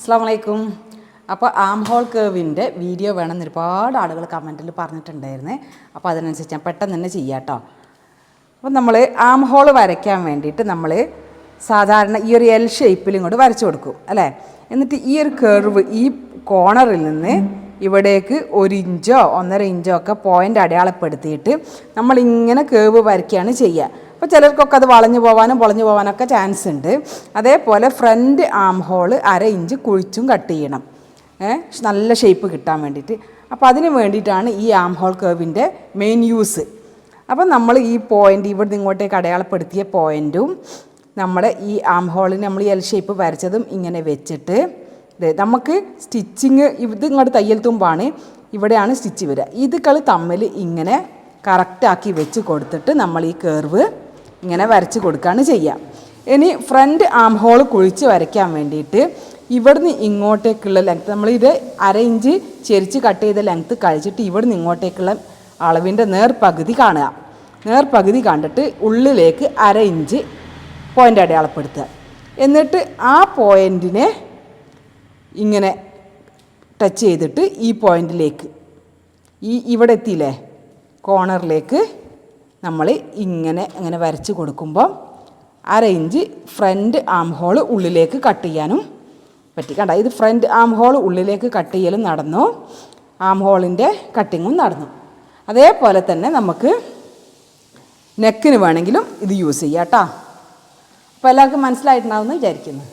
അസ്സാം വലൈക്കും അപ്പോൾ ആം ഹോൾ കേവിന്റെ വീഡിയോ വേണമെന്ന് ഒരുപാട് ആളുകൾ കമന്റിൽ പറഞ്ഞിട്ടുണ്ടായിരുന്നേ. അപ്പോൾ അതിനനുസരിച്ച് ഞാൻ പെട്ടെന്ന് തന്നെ ചെയ്യാം കേട്ടോ അപ്പോൾ നമ്മൾ ആം ഹോൾ വരയ്ക്കാൻ വേണ്ടിയിട്ട് നമ്മൾ സാധാരണ ഈ ഒരു എൽ ഷേപ്പിൽ ഇങ്ങോട്ട് വരച്ചു കൊടുക്കും അല്ലേ? എന്നിട്ട് ഈ ഒരു കർവ് ഈ കോണറിൽ നിന്ന് ഇവിടേക്ക് ഒരു ഇഞ്ചോ ഒന്നര ഇഞ്ചോ ഒക്കെ പോയിന്റ് അടയാളപ്പെടുത്തിയിട്ട് നമ്മളിങ്ങനെ കേവ് വരയ്ക്കുകയാണ് ചെയ്യുക. അപ്പോൾ ചിലർക്കൊക്കെ അത് വളഞ്ഞു പോകാനും പൊളഞ്ഞു പോകാനൊക്കെ ചാൻസ് ഉണ്ട്. അതേപോലെ ഫ്രണ്ട് ആം ഹോൾ അര ഇഞ്ച് കുഴിച്ചും കട്ട് ചെയ്യണം. നല്ല ഷേപ്പ് കിട്ടാൻ വേണ്ടിയിട്ട്. അപ്പോൾ അതിന് വേണ്ടിയിട്ടാണ് ഈ ആം ഹോൾ കേവിന്റെ മെയിൻ യൂസ് അപ്പം നമ്മൾ ഈ പോയിന്റ് ഇവിടുന്ന് ഇങ്ങോട്ടേക്ക് അടയാളപ്പെടുത്തിയ പോയിന്റും നമ്മുടെ ഈ ആം ഹോളിന് നമ്മൾ എൽ ഷേപ്പ് വരച്ചതും ഇങ്ങനെ വെച്ചിട്ട് നമുക്ക് സ്റ്റിച്ചിങ് ഇത് ഇങ്ങോട്ട് തയ്യൽ തുമ്പാണ്. ഇവിടെയാണ് സ്റ്റിച്ച് വരിക. ഇത് കളി തമ്മിൽ ഇങ്ങനെ കറക്റ്റാക്കി വെച്ച് കൊടുത്തിട്ട് നമ്മൾ ഈ കേർവ് ഇങ്ങനെ വരച്ച് കൊടുക്കുകയാണ് ചെയ്യുക ഇനി ഫ്രണ്ട് ആം ഹോൾ കുഴിച്ച് വരയ്ക്കാൻ വേണ്ടിയിട്ട് ഇവിടുന്ന് ഇങ്ങോട്ടേക്കുള്ള ലെങ്ത്ത് നമ്മളിത് അര ഇഞ്ച് ചെരിച്ച് കട്ട് ചെയ്ത ലെങ്ത്ത് കഴിച്ചിട്ട് ഇവിടുന്ന് ഇങ്ങോട്ടേക്കുള്ള അളവിന്റെ നേർപകുതി കാണുക. നേർപകുതി കണ്ടിട്ട് ഉള്ളിലേക്ക് അര ഇഞ്ച് പോയിന്റ് അടയാളപ്പെടുത്തുക. എന്നിട്ട് ആ പോയിന്റിനെ ഇങ്ങനെ ടച്ച് ചെയ്തിട്ട് ഈ പോയിന്റിലേക്ക് ഈ ഇവിടെ എത്തിയില്ലേ? കോർണറിലേക്ക് നമ്മൾ ഇങ്ങനെ ഇങ്ങനെ വരച്ച് കൊടുക്കുമ്പോൾ അര ഇഞ്ച് ഫ്രണ്ട് ആം ഹോൾ ഉള്ളിലേക്ക് കട്ട് ചെയ്യാനും പറ്റി കണ്ട ഇത് ഫ്രണ്ട് ആം ഹോൾ ഉള്ളിലേക്ക് കട്ട് ചെയ്യലും നടന്നു. ആം ഹോളിന്റെ കട്ടിങ്ങും നടന്നു. അതേപോലെ തന്നെ നമുക്ക് നെക്കിന് വേണമെങ്കിലും ഇത് യൂസ് ചെയ്യാം കേട്ടോ അപ്പോൾ എല്ലാവർക്കും മനസ്സിലായിട്ടുണ്ടാവുമെന്ന് വിചാരിക്കുന്നു.